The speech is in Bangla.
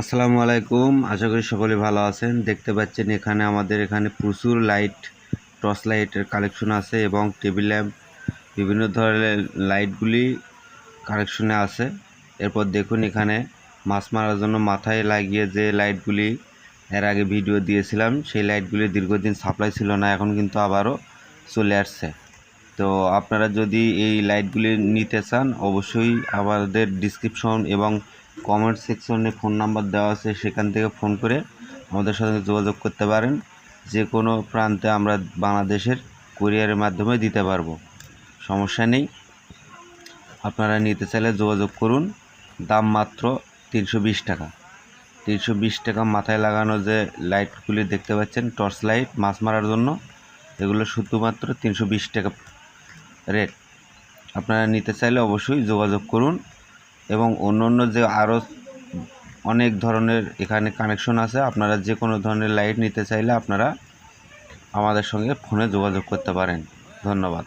আসসালামু আলাইকুম। আশা করি সকলে ভালো আছেন। দেখতে পাচ্ছেন এখানে আমাদের এখানে প্রচুর লাইট, টর্চ লাইটের কালেকশন আছে এবং টেবিল ল্যাম্প, বিভিন্ন ধরনের লাইটগুলি কালেকশনে আছে। এরপর দেখুন এখানে মাছ মারার জন্য মাথায় লাগিয়ে যে লাইটগুলি এর আগে ভিডিও দিয়েছিলাম, সেই লাইটগুলি দীর্ঘদিন সাপ্লাই ছিল না, এখন কিন্তু আবারও চলে আসছে। তো আপনারা যদি এই লাইটগুলি নিতে চান, অবশ্যই আমাদের ডিসক্রিপশন এবং কমেন্ট সেকশনে ফোন নাম্বার দেওয়া আছে, সেখান থেকে ফোন করে আমাদের সাথে যোগাযোগ করতে পারেন। যে কোনো প্রান্তে আমরা বাংলাদেশের কুরিয়ারের মাধ্যমে দিতে পারব। সমস্যা নেই। আপনারা নিতে চাইলে যোগাযোগ করুন। দাম মাত্র তিনশো বিশ টাকা। তিনশো বিশ টাকা মাথায় লাগানো যে লাইটগুলি দেখতে পাচ্ছেন টর্চ লাইট মাছ মারার জন্য, এগুলো শুধুমাত্র তিনশো বিশ টাকা রেট আপনারা নিতে চাইলে অবশ্যই যোগাযোগ করুন। এবং অন্য অন্য যে আরও অনেক ধরনের এখানে কানেকশন আছে, আপনারা যে কোনো ধরনের লাইট নিতে চাইলে আপনারা আমাদের সঙ্গে ফোনে যোগাযোগ করতে পারেন। ধন্যবাদ।